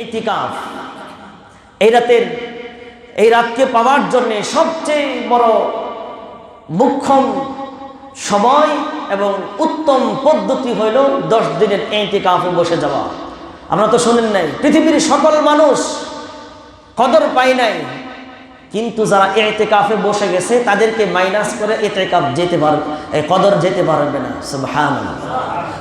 ইতিকাফ। এই রাতের, এই রাতকে পাওয়ার জন্যে সবচেয়ে বড় মুখ্যম সময় এবং উত্তম পদ্ধতি হইল দশ দিনের এঁতিকাফে বসে যাওয়া। আমরা তো শুনেন নাই, পৃথিবীর সকল মানুষ কদর পাই নাই কিন্তু যারা এতে কাফে বসে গেছে, তাদেরকে মাইনাস করে এতে কাপ যেতে পারবে কদর যেতে পারবে না। সুবহানাল্লাহ।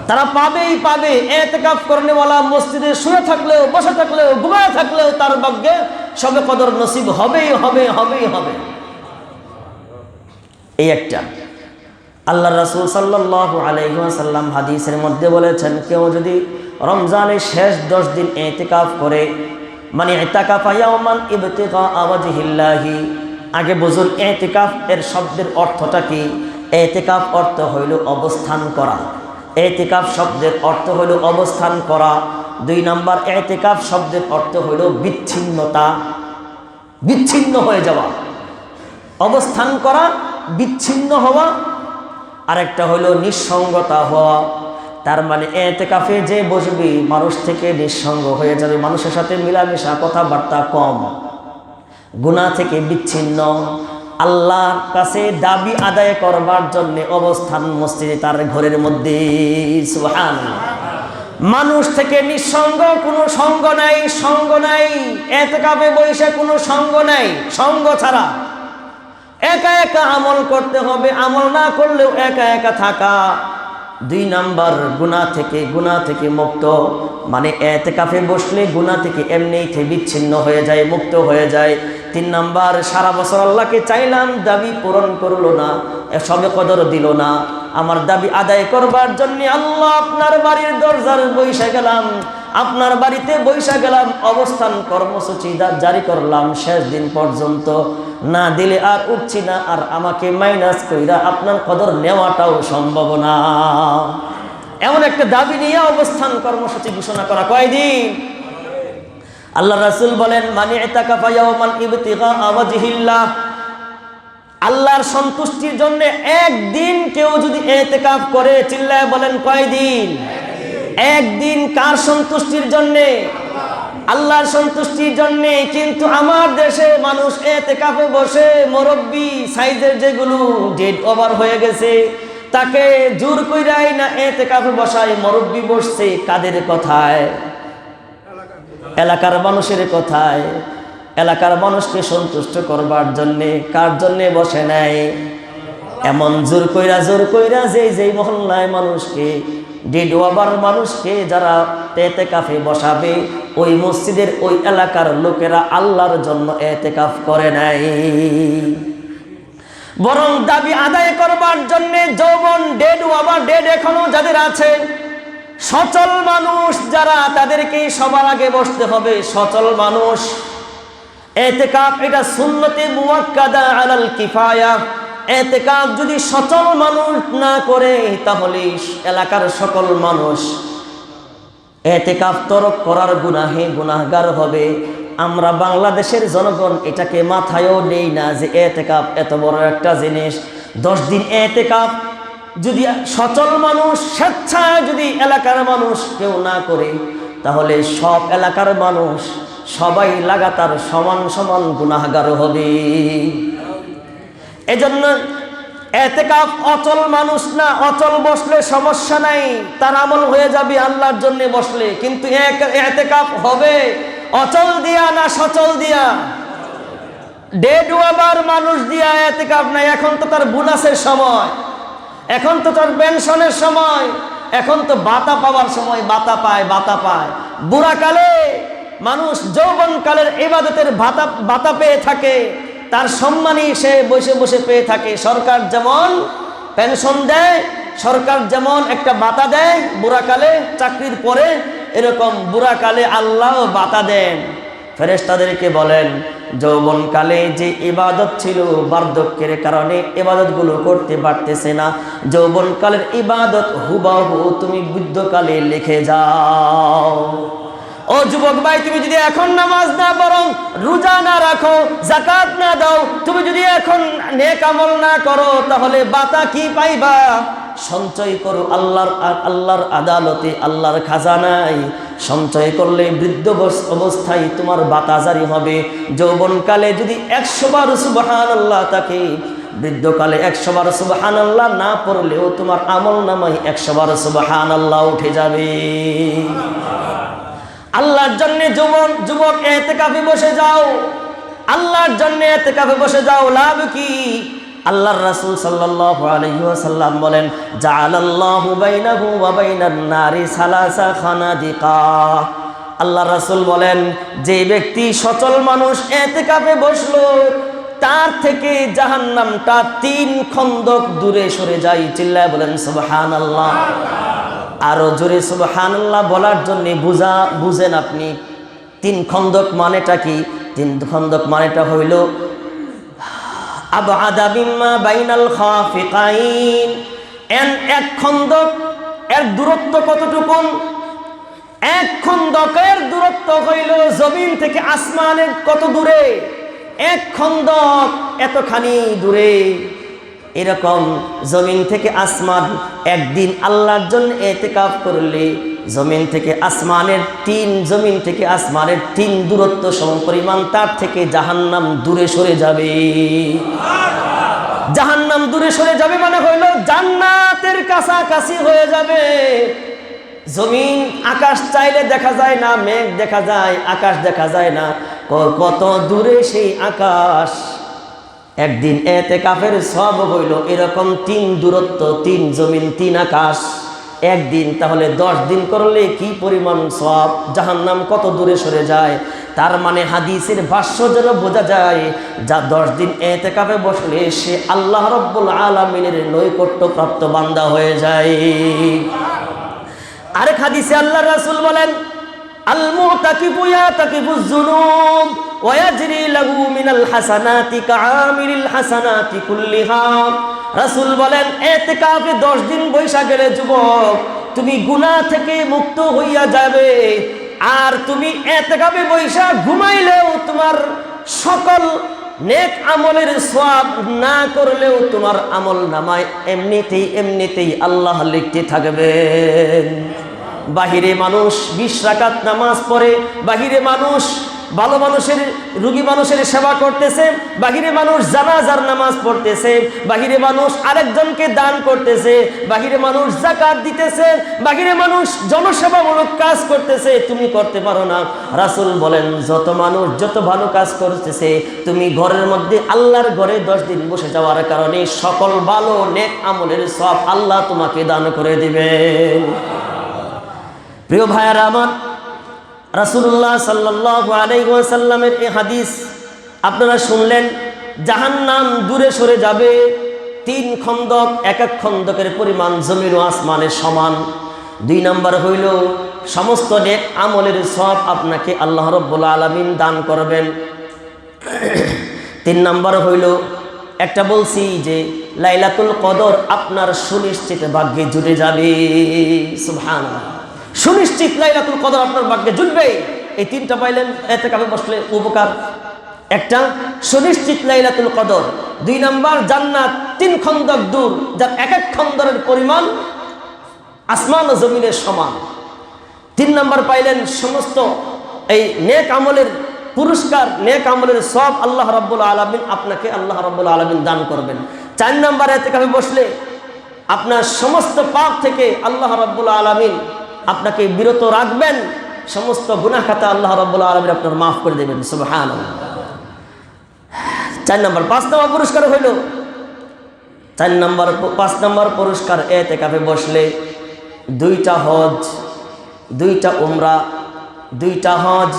তারা পাবেই পাবে। এতে কাপ করনেওয়ালা মসজিদে শুয়ে থাকলেও, বসে থাকলেও, ঘুমায় থাকলেও তার ভাগ্যে সবে কদর নসিব হবেই হবে হবেই হবে এই একটা। আল্লাহ রাসূল সাল্লাল্লাহু আলাইহি ওয়াসাল্লাম হাদিসের মধ্যে বলেছেন, কেউ যদি রমজানের শেষ দশ দিন এতেকাফ করে মানে এতাকাফা ইয়াওমান ইবতিগা আওয়াজহিল্লাহি। আগে বুঝুন, এতেকাফ এর শব্দের অর্থটা কি? এতেকাফ অর্থ হইল অবস্থান করা। এতেকাফ শব্দের অর্থ হইল অবস্থান করা। দুই নাম্বার, এতেকাফ শব্দের অর্থ হইল বিচ্ছিন্নতা, বিচ্ছিন্ন হয়ে যাওয়া। অবস্থান করা, বিচ্ছিন্ন হওয়া। আরেকটা হলো নিঃসঙ্গতা হওয়া। তার মানে এতে কাফে যে বসবি, মানুষ থেকে নিঃসঙ্গ হয়ে যাবে। মানুষের সাথে মিলামেশা, কথাবার্তা কম। গুণা থেকে বিচ্ছিন্ন। আল্লাহর কাছে দাবি আদায় করবার জন্য অবস্থান মসজিদে, তার ঘরের মধ্যে। মানুষ থেকে নিঃসঙ্গ, কোনো সঙ্গ নাই সঙ্গ নাই। এতে কাপে বৈশে কোনো সঙ্গ নাই, সঙ্গ ছাড়া। একা একা আমল করতে হবে, আমল না করলেও একা একা থাকা। দুই নাম্বার গুণা থেকে গুণা থেকে মুক্ত। মানে এতে কাফে বসলে গুণা থেকে এমনি থেকে বিচ্ছিন্ন হয়ে যায়, মুক্ত হয়ে যায়। তিন নাম্বার, সারা বছর আল্লাহকে চাইলাম, দাবি পূরণ করল না সবে কদর দিল না। আমার দাবি আদায় করবার জন্য আল্লাহ আপনার বাড়ির দরজার বৈশা গেলাম। আপনার বাড়িতে বৈশা গেলাম, অবস্থান কর্মসূচি জারি করলাম শেষ দিন পর্যন্ত। না দিলে আর উঠছি না, আর আমাকে মাইনাস কইরা আপনার কদর নেওয়াটাও সম্ভব না। এমন একটা দাবি নিয়ে অবস্থান কর্মসূচি ঘোষণা করা কয়দিন? আল্লাহ রাসুল বলেন মানে আল্লাহর সন্তুষ্টির জন্য একদিন কেউ যদি এতেকাফ করে, চিল্লায় বলেন কয়দিন? একদিন কার সন্তুষ্টির জন্যে? আল্লাহর সন্তুষ্টির জন্য। কিন্তু আমার দেশে মানুষ এতে কাপে বসে মুরব্বী সাইজের যেগুলো ডেট ওভার হয়ে গেছে, তাকে জোর কইরাই না এতে কাপে বসায় মুরব্বী বসছে কাদের কথায়? এলাকার মানুষের কথায়। এলাকার মানুষকে সন্তুষ্ট করবার জন্যে কার জন্যে বসে নেয় এমন জোর কইরা জোর কইরা যে যেই মহল্লায় মানুষকে ডিডোয়াবার মানুষকে যারা এতে কাফে বসাবে, ওই মসজিদের ওই এলাকার লোকেরা আল্লাহর জন্য এতে কাফ করে নাই। বরং দাবি আদায় করবার জন্য যৌবন ডেড আবার ডেড এখনও যাদের আছে, সচল মানুষ যারা তাদেরকে সবার আগে বসতে হবে, সচল মানুষ। এতেকাফ এটা সুন্নতে মুয়াক্কাদা আলাল কিফায়া। এতেকাফ যদি সচল মানুষ না করে, তাহলে এলাকার সকল মানুষ এতেকাফ তরক করার গুনাহে গুনাহগার হবে। আমরা বাংলাদেশের জনগণ এটাকে মাথায়ও নেই না যে এতেকাফ এত বড় একটা জিনিস। দশ দিন এতেকাফ যদি সচল মানুষ, স্বেচ্ছায় যদি এলাকার মানুষ কেউ না করে, তাহলে সব এলাকার মানুষ সবাই লাগাতার সমান সমান গুনাহগার হবে। এজন্য এতেকাফ অচল মানুষ না, অচল বসলে সমস্যা নাই, তার আমল হয়ে যাবে আল্লাহর জন্য বসলে। কিন্তু এতেকাফ হবে, অচল দিয়া না সচল দিয়া? ডেড ওয়াবার মানুষ দিয়া এতেকাফ নাই, এখন তো তার বোনাসের সময়, এখন তো তার পেনশনের সময়, এখন তো বাতা পাওয়ার সময়, বাতা পায় বাতা পায়। বুড়াকালে মানুষ যৌবনকালের ইবাদতের ভাতা বাতা পেয়ে থাকে তার সম্মানই সে বসে বসে পেয়ে থাকে। সরকার যেমন পেনশন দেয়, সরকার যেমন একটা বাতা দেয় বুড়াকালে চাকরির পরে এরকম বুড়াকালে আল্লাহ বাতা দেন। ফেরেশতাদেরকে বলেন যৌবনকালে যে ইবাদত ছিল বার্ধক্যের কারণে ইবাদতগুলো করতে পারতেছে না। যৌবনকালের ইবাদত হুবাহু তুমি বৃদ্ধকালে লিখে যাও। ও যুবক ভাই, তুমি যদি এখন নামাজ না বরং রোজা না রাখো জাকাত না দাও, তুমি যদি এখন নেক আমল না করো, তাহলে বাতা কি পাইবা? সঞ্চয় করো আল্লাহর আল্লাহর আদালতে, আল্লাহর খাজানায়। সঞ্চয় করলে বৃদ্ধ বস- অবস্থায় তোমার বাতাজারি হবে। যৌবনকালে যদি একশো বার সুবাহান আল্লাহ তাকে, বৃদ্ধকালে একশো বার সুবাহান আল্লাহ না পড়লেও তোমার আমল নামাই একশো বার সুবাহান আল্লাহ উঠে যাবে। আল্লাহর জন্য যুবক যুবক এতে কাপে বসে যাও। আল্লাহর জন্য এতে কাপে বসে যাও, লাভ কি? আল্লাহর রাসুল সাল্লাল্লাহু আলাইহি ওয়াসাল্লাম বলেন, জাআলাল্লাহু বাইনাহু ওয়া বাইনান নারি সালাসা খানাদিকা। আল্লাহর রাসূল বলেন, যে ব্যক্তি সচল মানুষ এতে কাপে বসল তার থেকে জাহান্নামটা তিন খন্দক দূরে সরে যায়। চিল্লায় বলেন সুবহান আল্লাহ আরও জোরে সুবহান আল্লাহ বলার জন্য বুঝা, বুঝেন আপনি, তিন খন্দক মানেটা কি? তিন খন্দক মানেটা হইল এন এক খন্দক, এর দূরত্ব এক দূরত্ব হইল থেকে আসমানের কত দূরে? এক খন্দক এতখানি দূরে। এরকম জমিন থেকে আসমান একদিন আল্লাহর জন্য এতেকাফ করলে, জমিন থেকে আসমানের তিন, জমিন থেকে আসমানের তিন দূরত্ব সম পরিমাণ তার থেকে জাহান্নাম দূরে সরে যাবে। জাহান্নাম দূরে সরে যাবে মানে হইল জান্নাতের কাছাকাছি হয়ে যাবে। জমিন আকাশ চাইলে দেখা যায় না, মেঘ দেখা যায়, আকাশ দেখা যায় না কত দূরে সেই আকাশ। একদিন এতে কাফের সব হইল, এরকম তিন দূরত্ব, তিন জমিন, তিন আকাশ। একদিন তাহলে দশ দিন করলে কি পরিমাণ সব জাহান্নাম কত দূরে সরে যায়? তার মানে হাদিসের ভাষ্য যেন বোঝা যায়, যা দশ দিন এতে কাপে বসলে সে আল্লাহ রব্বুল আলমিনের নৈকট্য প্রাপ্ত বান্দা হয়ে যায়। আরেক হাদিসে আল্লাহ রাসুল বলেন রাসূল বলেন ইতিকাফে 10 দিন তুমি গুনাহ থেকে মুক্ত হইয়া যাবে। আর তুমি ইতিকাফে বৈশা ঘুমাইলেও তোমার সকল নেক আমলের সওয়াব না করলেও তোমার আমল নামায় এমনিতেই এমনিতেই আল্লাহ লিখতে থাকবেন। বাহিরে মানুষ বিশ রাকাত নামাজ পড়ে, বাহিরে মানুষ ভালো মানুষের, রুগী মানুষের সেবা করতেছে, বাহিরে মানুষ জানাজার নামাজ পড়তেছে, বাহিরে মানুষ আরেকজনকে দান করতেছে, বাহিরে মানুষ জাকাত দিতেছে, বাহিরে মানুষ জনসেবামূলক কাজ করতেছে, তুমি করতে পারো না। রাসুল বলেন, যত মানুষ যত ভালো কাজ করতেছে, তুমি ঘরের মধ্যে আল্লাহর ঘরে দশ দিন বসে যাওয়ার কারণে সকল ভালো, নেক আমলের সব আল্লাহ তোমাকে দান করে দিবেন। প্রিয় ভাইয়ারা আমার রাসুল্লাহ সাল্লাহ আলাইসাল্লামের এই হাদিস আপনারা শুনলেন, জাহান্নাম দূরে সরে যাবে, তিন খন্দক, এক এক খন্দকের পরিমাণ জমির ও আসমানের সমান। দুই নাম্বার হইল, সমস্ত নেক আমলের সব আপনাকে আল্লাহ রব্বুল আলমিন দান করবেন। তিন নাম্বার হইল, একটা বলছি যে, লাইলাতুল কদর আপনার সুনিশ্চিত ভাগ্যে জুড়ে যাবে। সুবহান সুনিশ্চিত লাইলাতুল কদর আপনার ভাগ্যে জুটবে। এই তিনটা পাইলেন এতে কাপে বসলে উপকার। একটা, সুনিশ্চিত লাইলাতুল কদর। দুই নাম্বার, জান্নাত তিন খন্দক দূর, যার এক এক খন্দরের পরিমাণ আসমান ও জমিনের সমান। তিন নাম্বার পাইলেন সমস্ত এই নেক আমলের পুরস্কার, নেক আমলের সব আল্লাহ রাব্বুল আলমিন আপনাকে আল্লাহ রাব্বুল আলমিন দান করবেন। চার নাম্বার এতে কাপে বসলে আপনার সমস্ত পাপ থেকে আল্লাহ রাব্বুল আলমিন আপনাকে বিরত রাখবেন, সমস্ত গুনাহ খাতা আল্লাহ রাব্বুল আলমিন আপনার মাফ করে দেবেন সুবহান চার নম্বর, পাঁচ নম্বর পুরস্কার হইল। চার নম্বর, পাঁচ নম্বর পুরস্কার এতে কাপে বসলে দুইটা হজ, দুইটা উমরা, দুইটা হজ,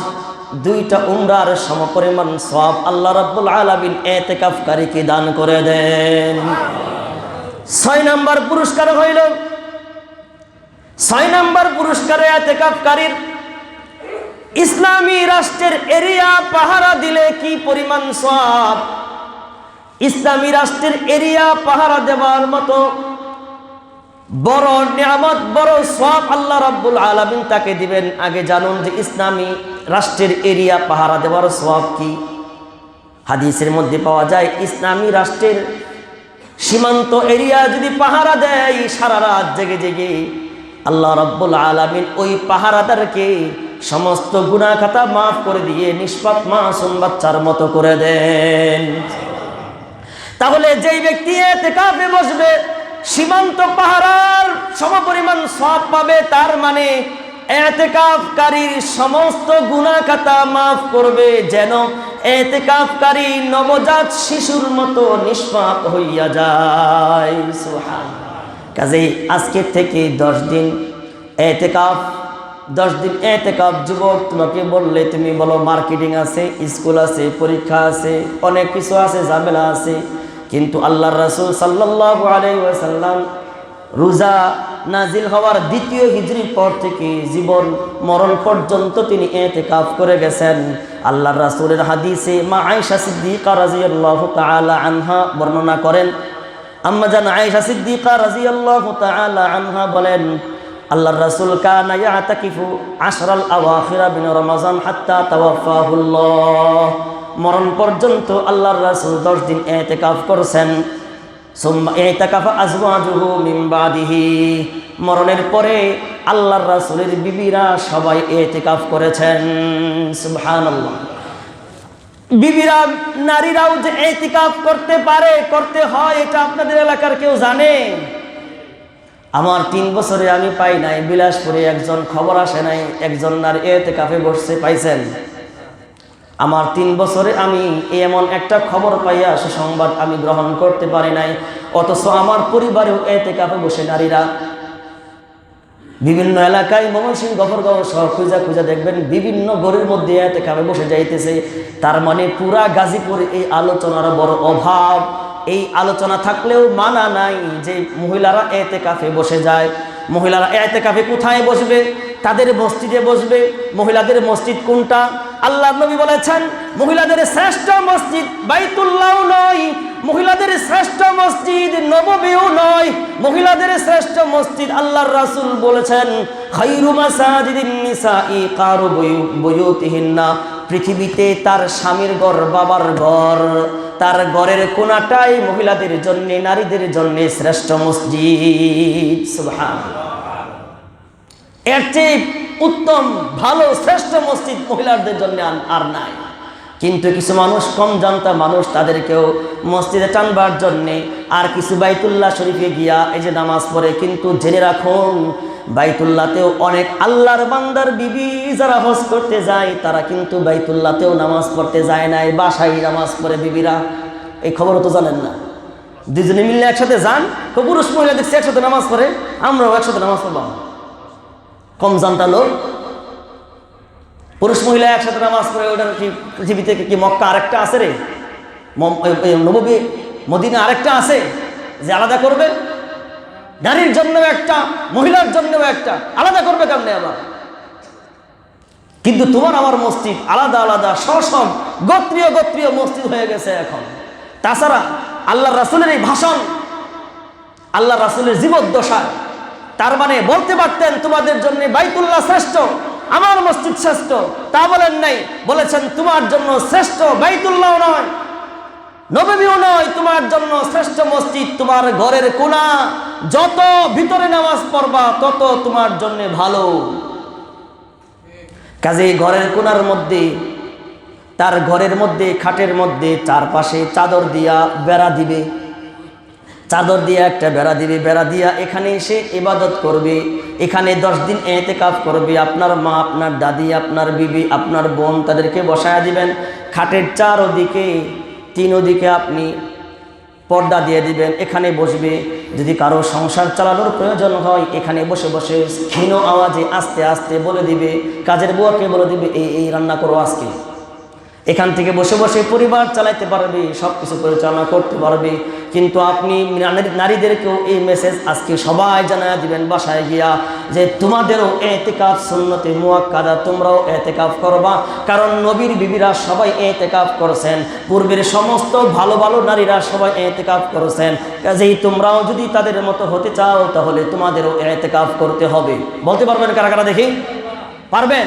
দুইটা উমরার সমপরিমাণ সব আল্লাহ রাব্বুল আলামিন এতেকাফকারীকে দান করে দেন। ছয় নম্বর পুরস্কার হইল ছয় নাম্বার পুরস্কারে এতেকাফকারীর ইসলামী রাষ্ট্রের এরিয়া পাহারা দিলে কি পরিমাণ সব ইসলামী রাষ্ট্রের এরিয়া পাহারা দেওয়ার মতো বড় নিয়ামত, বড় সব আল্লাহ রাব্বুল আলামিন তাকে দিবেন। আগে জানুন যে ইসলামী রাষ্ট্রের এরিয়া পাহারা দেওয়ার সব কি? হাদিসের মধ্যে পাওয়া যায়, ইসলামী রাষ্ট্রের সীমান্ত এরিয়া যদি পাহারা দেয়, সারা রাত জেগে জেগে আল্লাহ রব্বুল আলমিন ওই পাহারাদারকে সমস্ত গুণা খাতা মাফ করে দিয়ে নিষ্পাপ মাসুম বাচ্চার মতো করে দেন। তাহলে যেই ব্যক্তি এতে কাপে বসবে, সীমান্ত পাহারার সমপরিমাণ সব পাবে, তার মানে এতেকাফকারীর সমস্ত গুণা খাতা মাফ করবে যেন এতেকাফকারী নবজাত শিশুর মতো নিষ্পাপ হইয়া যায়। সুবহান কাজেই আজকে থেকে দশ দিন এতেকাফ, দশ দিন এতেকাফ, যুবক তোমাকে বললে তুমি বলো মার্কেটিং আছে, স্কুল আছে, পরীক্ষা আছে, অনেক কিছু আছে, ঝামেলা আছে। কিন্তু আল্লাহ রসুল সাল্লাহ আলাইসাল্লাম রোজা নাজিল হওয়ার দ্বিতীয় হিজরির পর থেকে জীবন মরণ পর্যন্ত তিনি এতে কাফ করে গেছেন। আল্লাহ রাসুলের হাদিসে মা আয়সা সিদ্দিকা রাজিয়াল্লাহু তাআলা আনহা বর্ণনা করেন আম্মা জান আয়েশা সিদ্দিকা রাদিয়াল্লাহু তাআলা আনহা বলেন, আল্লাহর রাসূল কানা ইয়াতাকিফু আশরাল আওয়াখিরা মিন রমাজান হাত্তা তাওয়াফাহুল্লাহ। মরণ পর্যন্ত আল্লাহর রাসূল 10 দিন ইতিকাফ করেছেন। সুম্মা ইতিকাফা আজওয়াজুহু মিন বাদিহি। মরণের পরে আল্লাহর রাসূলের বিবিরা সবাই ইতিকাফ করেছেন। সুবহানাল্লাহ। বিবিরা, নারীরাও যে এতিকাফ করতে পারে, করতে হয়, এটা আপনাদের এলাকার কেউ জানে? আমার তিন বছরে আমি পাই নাই, বিলাসপুরে একজন খবর আসে নাই, একজন নারী এতে কাফে বসছে, পাইছেন। আমার তিন বছরে আমি এমন একটা খবর পাইয়া সে সংবাদ আমি গ্রহণ করতে পারি নাই, অথচ আমার পরিবারেও এতে কাপে বসে নারীরা। বিভিন্ন এলাকায় ময়মনসিংহ গফরগাঁও সহ খুঁজা খুঁজা দেখবেন বিভিন্ন গড়ের মধ্যে এতে কাপে বসে যাইতেছে। তার মানে পুরা গাজীপুর এই আলোচনার বড় অভাব। এই আলোচনা থাকলেও মানা নাই যে মহিলারা এতে কাফে বসে যায়। মহিলারা এতে কাফে কোথায় বসবে? তাদের মসজিদে বসবে। মহিলাদের মসজিদ কোনটা? আল্লাহ নবী বলেছেন, মহিলাদের শ্রেষ্ঠ মসজিদ বাইতুল্লাহ নয় মহিলাদের শ্রেষ্ঠ মসজিদ নববীও নয়। মহিলাদের শ্রেষ্ঠ মসজিদ আল্লাহর রাসূল বলেছেন পৃথিবীতে তার স্বামীর ঘর, বাবার ঘর। তার ঘরের কোনাটাই মহিলাদের জন্য, নারীদের জন্য শ্রেষ্ঠ মসজিদ। এর চেয়ে উত্তম, ভালো, শ্রেষ্ঠ মসজিদ মহিলাদের জন্য আর নাই। কিন্তু কিছু মানুষ কম জানতা মানুষ তাদেরকেও মসজিদে টানবার জন্যে। আর কিছু বাইতুল্লাহ শরীফে গিয়া এই যে নামাজ পড়ে, কিন্তু জেনে রাখুন, বাইতুল্লাতেও অনেক আল্লাহর বান্দার বিবি যারা হজ করতে যায়, তারা কিন্তু বাইতুল্লাতেও নামাজ পড়তে যায় নাই, বাসায় নামাজ পড়ে বিবিরা। এই খবরও তো জানেন না। দুজনে মিললে একসাথে যান পুরুষ মহিলা দেখছি একসাথে নামাজ পড়ে, আমরাও একসাথে নামাজ পড়লাম কম জানতা লোক পুরুষ মহিলা একসাথে নামাজ পড়ে ওটার কি পৃথিবী থেকে কি মক্কা আরেকটা আছে রে? নবী মদিনা আরেকটা আছে যে আলাদা করবে? নারীর জন্যও একটা, মহিলার জন্যও একটা। আলাদা করবে কেমনে আবার? কিন্তু তোমার আমার মসজিদ আলাদা আলাদা, সসম, গোত্রীয় গোত্রীয় মসজিদ হয়ে গেছে এখন। তাছাড়া আল্লাহ রাসুলের এই ভাষণ আল্লাহ রাসুলের জীবদ্দশা তার মানে বলতে পারতেন তোমাদের জন্য বাইতুল্লাহ শ্রেষ্ঠ। আমার মসজিদ শ্রেষ্ঠ। তা বলেন নাই। বলেছেন, তোমার জন্য শ্রেষ্ঠ বাইতুল্লাহ নয়, নবমীও নয়। তোমার জন্য শ্রেষ্ঠ মসজিদ তোমার ঘরের কোনা যত ভিতরে নামাজ পড়বা, তত তোমার জন্য ভালো। কাজে ঘরের কোনার মধ্যে, তার ঘরের মধ্যে, খাটের মধ্যে, চারপাশে চাদর দিয়া বেড়া দিবে। চাদর দিয়ে, একটা বেড়া দিবে, বেড়া দিয়া এখানে এসে ইবাদত করবে, এখানে দশ দিন এতে কাজ করবে, আপনার মা, আপনার দাদি, আপনার বিবি, আপনার বোন তাদেরকে বসায় দিবেন, খাটের চার ওদিকে তিন ওদিকে আপনি পর্দা দিয়ে দিবেন, এখানে বসবে, যদি কারও সংসার চালানোর প্রয়োজন হয়, এখানে বসে বসে ক্ষীণ আওয়াজে আস্তে আস্তে বলে দিবে, কাজের বুয়াকে বলে দিবে, এই এই রান্না করো আজকে। এখান থেকে বসে বসে পরিবার চালাইতে পারবে সব কিছু পরিচালনা করতে পারবে। কিন্তু আপনি নারীদেরকেও এই মেসেজ আজকে সবাই জানায় দিবেন বাসায় গিয়া যে তোমাদেরও এতেকাফ সুন্নতে মুয়াক্কাদা, তোমরাও এতেকাফ করবা। কারণ নবীর বিবিরা সবাই এতেকাফ করেছেন। পূর্বের সমস্ত ভালো ভালো নারীরা সবাই এতেকাফ করেছেন। কাজেই তোমরাও যদি তাদের মতো হতে চাও, তাহলে তোমাদেরও এতেকাফ করতে হবে। বলতে পারবেন কারা কারা দেখি? পারবেন?